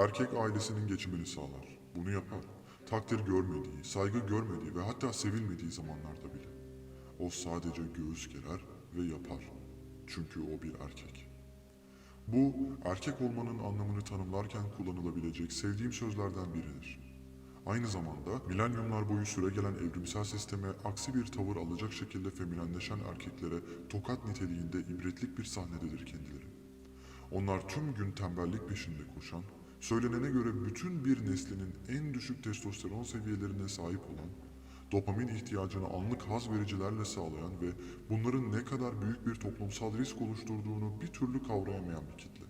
Erkek ailesinin geçimini sağlar. Bunu yapar. Takdir görmediği, saygı görmediği ve hatta sevilmediği zamanlarda bile. O sadece göğüs gerer ve yapar. Çünkü o bir erkek. Bu, erkek olmanın anlamını tanımlarken kullanılabilecek sevdiğim sözlerden biridir. Aynı zamanda milenyumlar boyu süregelen evrimsel sisteme aksi bir tavır alacak şekilde feminenleşen erkeklere tokat niteliğinde ibretlik bir sahnededir kendileri. Onlar tüm gün tembellik peşinde koşan, söylenene göre bütün bir neslinin en düşük testosteron seviyelerine sahip olan, dopamin ihtiyacını anlık haz vericilerle sağlayan ve bunların ne kadar büyük bir toplumsal risk oluşturduğunu bir türlü kavrayamayan bir kitle.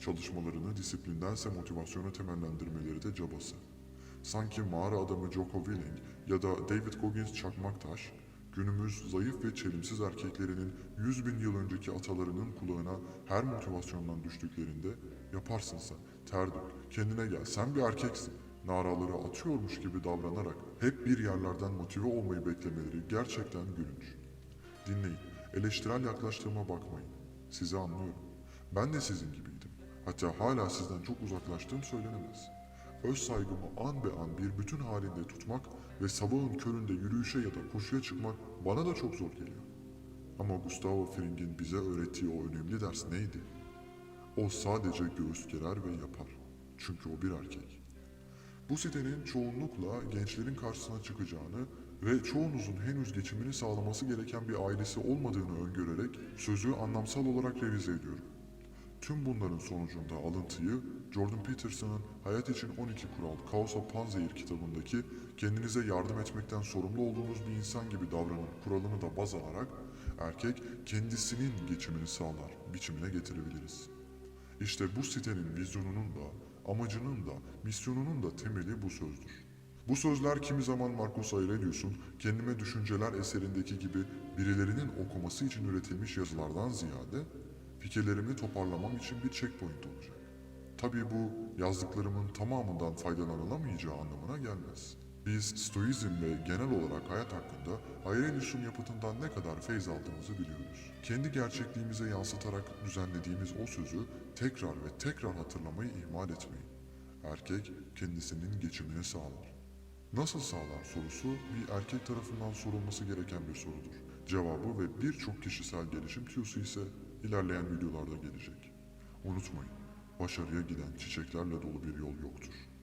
Çalışmalarını disiplindense motivasyona temellendirmeleri de cabası. Sanki mağara adamı Jocko Willing ya da David Goggins Çakmaktaş, günümüz zayıf ve çelimsiz erkeklerinin 100 bin yıl önceki atalarının kulağına her motivasyondan düştüklerinde yaparsın sen, ter dök, kendine gel, sen bir erkeksin naraları atıyormuş gibi davranarak hep bir yerlerden motive olmayı beklemeleri gerçekten gülünç. Dinleyin, eleştirel yaklaştığıma bakmayın. Sizi anlıyorum. Ben de sizin gibiydim. Hatta hala sizden çok uzaklaştığım söylenemez. Öz saygımı an be an bir bütün halinde tutmak ve sabahın köründe yürüyüşe ya da koşuya çıkmak bana da çok zor geliyor. Ama Gustavo Fring'in bize öğrettiği o önemli ders neydi? O sadece göğüs gerer ve yapar. Çünkü o bir erkek. Bu sitenin çoğunlukla gençlerin karşısına çıkacağını ve çoğunuzun henüz geçimini sağlaması gereken bir ailesi olmadığını öngörerek sözü anlamsal olarak revize ediyorum. Tüm bunların sonucunda alıntıyı Jordan Peterson'ın Hayat için 12 Kural Chaos of Panzehir kitabındaki kendinize yardım etmekten sorumlu olduğunuz bir insan gibi davranın kuralını da baz alarak erkek kendisinin geçimini sağlar biçimine getirebiliriz. İşte bu sitenin vizyonunun da, amacının da, misyonunun da temeli bu sözdür. Bu sözler kimi zaman Marcus Aurelius'un Kendime Düşünceler eserindeki gibi birilerinin okuması için üretilmiş yazılardan ziyade fikirlerimi toparlamam için bir checkpoint olacak. Tabii bu yazdıklarımın tamamından faydalanılamayacağı anlamına gelmez. Biz stoizm ve genel olarak hayat hakkında Aurelius'un yapıtından ne kadar feyz aldığımızı biliyoruz. Kendi gerçekliğimize yansıtarak düzenlediğimiz o sözü tekrar ve tekrar hatırlamayı ihmal etmeyin. Erkek kendisinin geçimini sağlar. Nasıl sağlar sorusu bir erkek tarafından sorulması gereken bir sorudur. Cevabı ve birçok kişisel gelişim tüyosu ise ilerleyen videolarda gelecek. Unutmayın, başarıya giden çiçeklerle dolu bir yol yoktur.